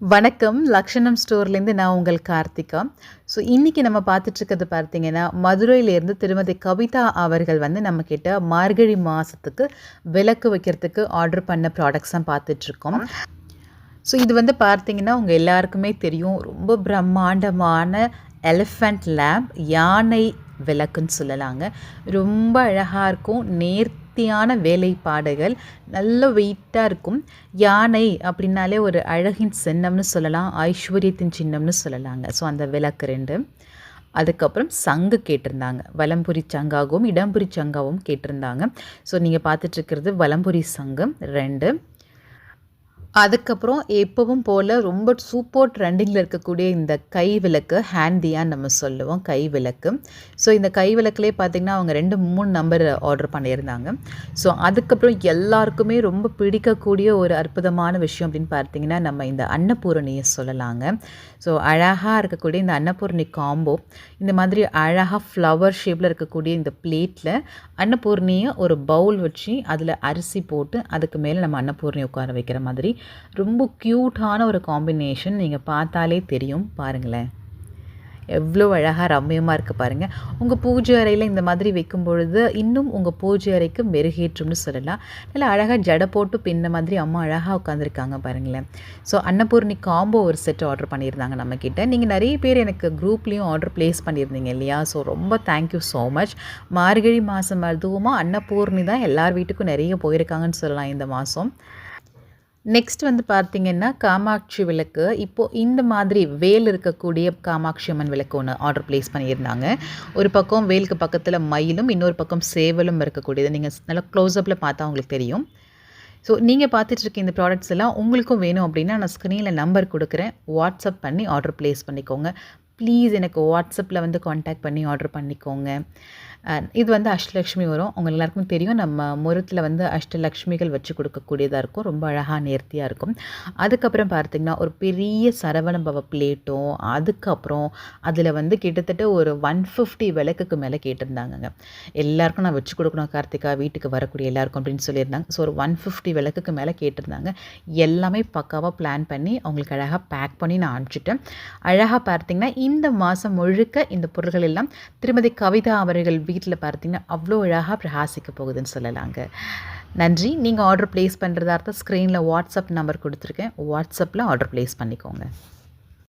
வணக்கம். லக்ஷணம் ஸ்டோர்லேருந்து நான் உங்கள் கார்த்திகா. ஸோ இன்றைக்கி நம்ம பார்த்துட்ருக்கிறது பார்த்தீங்கன்னா மதுரையிலேருந்து திருமதி கவிதா அவர்கள் வந்து நம்மக்கிட்ட மார்கழி மாதத்துக்கு விளக்கு வைக்கிறதுக்கு ஆர்டர் பண்ண ப்ராடக்ட்ஸ் தான் பார்த்துட்ருக்கோம். ஸோ இது வந்து பார்த்தீங்கன்னா உங்கள் எல்லாருக்குமே தெரியும். ரொம்ப பிரம்மாண்டமான எலிஃபண்ட் லேம்ப் யானை விளக்குன்னு சொல்லலாங்க. ரொம்ப அழகாக இருக்கும். நேர்த்தியான வேலைப்பாடுகள் நல்ல வெயிட்டாக இருக்கும். யானை அப்படின்னாலே ஒரு அழகின் சின்னம்னு சொல்லலாம் ஐஸ்வர்யத்தின் சின்னம்னு சொல்லலாங்க. ஸோ அந்த விளக்கு ரெண்டு. அதுக்கப்புறம் சங்கு கேட்டிருந்தாங்க. வலம்புரி சங்காகவும் இடம்புரி சங்காவும் கேட்டிருந்தாங்க. ஸோ நீங்கள் பார்த்துட்ருக்கிறது வலம்புரி சங்கம் ரெண்டு. அதுக்கப்புறம் எப்பவும் போல் ரொம்ப சூப்பர் ட்ரெண்டிங்கில் இருக்கக்கூடிய இந்த கை விளக்கு ஹேண்டியான்னு நம்ம சொல்லுவோம் கை விளக்கு ஸோ இந்த கை விளக்குலேயே பார்த்திங்கன்னா அவங்க ரெண்டு மூணு நம்பர் ஆர்டர் பண்ணியிருந்தாங்க. ஸோ அதுக்கப்புறம் எல்லாருக்குமே ரொம்ப பிடிக்கக்கூடிய ஒரு அற்புதமான விஷயம் அப்படின்னு பார்த்தீங்கன்னா நம்ம இந்த அன்னபூரணியை சொல்லலாங்க. ஸோ அழகாக இருக்கக்கூடிய இந்த அன்னபூரணி காம்போ இந்த மாதிரி அழகாக ஃப்ளவர் ஷேப்பில் இருக்கக்கூடிய இந்த பிளேட்டில் அன்னபூர்ணியை ஒரு பவுல் வச்சு அதில் அரிசி போட்டு அதுக்கு மேலே நம்ம அன்னபூர்ணி உட்கார வைக்கிற மாதிரி ரொம்ப க்யூட்டான ஒரு காம்பினேஷன் நீங்கள் பார்த்தாலே தெரியும். பாருங்களேன். எவ்வளோ அழகாக ரம்மியமாக இருக்குது பாருங்கள் உங்கள் பூஜை அறையில் இந்த மாதிரி வைக்கும் பொழுது இன்னும் உங்கள் பூஜை அறைக்கு மெருகேற்றும்னு சொல்லலாம். நல்லா அழகாக ஜடை போட்டு பின்ன மாதிரி அம்மா அழகாக உட்காந்துருக்காங்க பாருங்களேன். ஸோ அன்னபூர்ணி காம்போ ஒரு செட் ஆர்டர் பண்ணியிருந்தாங்க நம்மக்கிட்ட. நீங்கள் நிறைய பேர் எனக்கு குரூப்லேயும் ஆர்டர் ப்ளேஸ் பண்ணியிருந்தீங்க இல்லையா? ஸோ ரொம்ப தேங்க்யூ ஸோ மச் மார்கழி மாதம் அதுவுமா அன்னபூர்ணி தான் எல்லார் வீட்டுக்கும் நிறைய போயிருக்காங்கன்னு சொல்லலாம் இந்த மாதம் நெக்ஸ்ட் வந்து பார்த்திங்கன்னா காமாட்சி விளக்கு. இப்போது இந்த மாதிரி வேல் இருக்கக்கூடிய காமாட்சி அம்மன் விளக்கு ஒன்று ஆர்டர் ப்ளேஸ் பண்ணியிருந்தாங்க. ஒரு பக்கம் வேலுக்கு பக்கத்தில் மயிலும் இன்னொரு பக்கம் சேவலும் இருக்கக்கூடியது. நீங்கள் நல்லா க்ளோஸ்அப்பில் பார்த்தா உங்களுக்கு தெரியும். ஸோ நீங்கள் பார்த்துட்ருக்க இந்த ப்ராடக்ட்ஸ் எல்லாம் உங்களுக்கும் வேணும் அப்படின்னா நான் ஸ்க்ரீனில் நம்பர் கொடுக்குறேன். வாட்ஸ்அப் பண்ணி ஆர்டர் ப்ளேஸ் பண்ணிக்கோங்க. ப்ளீஸ் எனக்கு வாட்ஸ்அப்பில் வந்து காண்டாக்ட் பண்ணி ஆர்டர் பண்ணிக்கோங்க. இது வந்து அஷ்டலக்ஷ்மி வரும். உங்கள் எல்லாருக்கும் தெரியும். நம்ம முரத்தில் வந்து அஷ்டலக்ஷ்மிகள் வச்சு கொடுக்கக்கூடியதாக இருக்கும். ரொம்ப அழகாக நேர்த்தியாக இருக்கும். அதுக்கப்புறம் பார்த்திங்கன்னா ஒரு பெரிய சரவணபவ பிளேட்டும் அதுக்கப்புறம் அதில் வந்து கிட்டத்தட்ட ஒரு ஒன் ஃபிஃப்டி விளக்குக்கு மேலே கேட்டிருந்தாங்கங்க. எல்லாருக்கும் நான் வச்சு கொடுக்கணும் கார்த்திகா. வீட்டுக்கு வரக்கூடிய எல்லாருக்கும் அப்படின்னு சொல்லியிருந்தாங்க. ஸோ ஒரு ஒன் ஃபிஃப்டி விளக்குக்கு மேலே கேட்டிருந்தாங்க. எல்லாமே பக்காவாக பிளான் பண்ணி அவங்களுக்கு அழகாக பேக் பண்ணி நான் அனுப்பிச்சிட்டேன். அழகாக பார்த்திங்கன்னா இந்த மாதம் முழுக்க இந்த பொருள்கள் எல்லாம் திருமதி கவிதா அவர்கள் வீட்டில் பார்த்தீங்கன்னா அவ்வளோ அழகாக பிரகாசிக்க போகுதுன்னு சொல்லலாங்க. நன்றி. நீங்கள் ஆர்டர் ப்ளேஸ் பண்ணுறதா இருந்தால் ஸ்க்ரீனில் வாட்ஸ்அப் நம்பர் கொடுத்துருக்கேன். வாட்ஸ்அப்பில் ஆர்டர் ப்ளேஸ் பண்ணிக்கோங்க.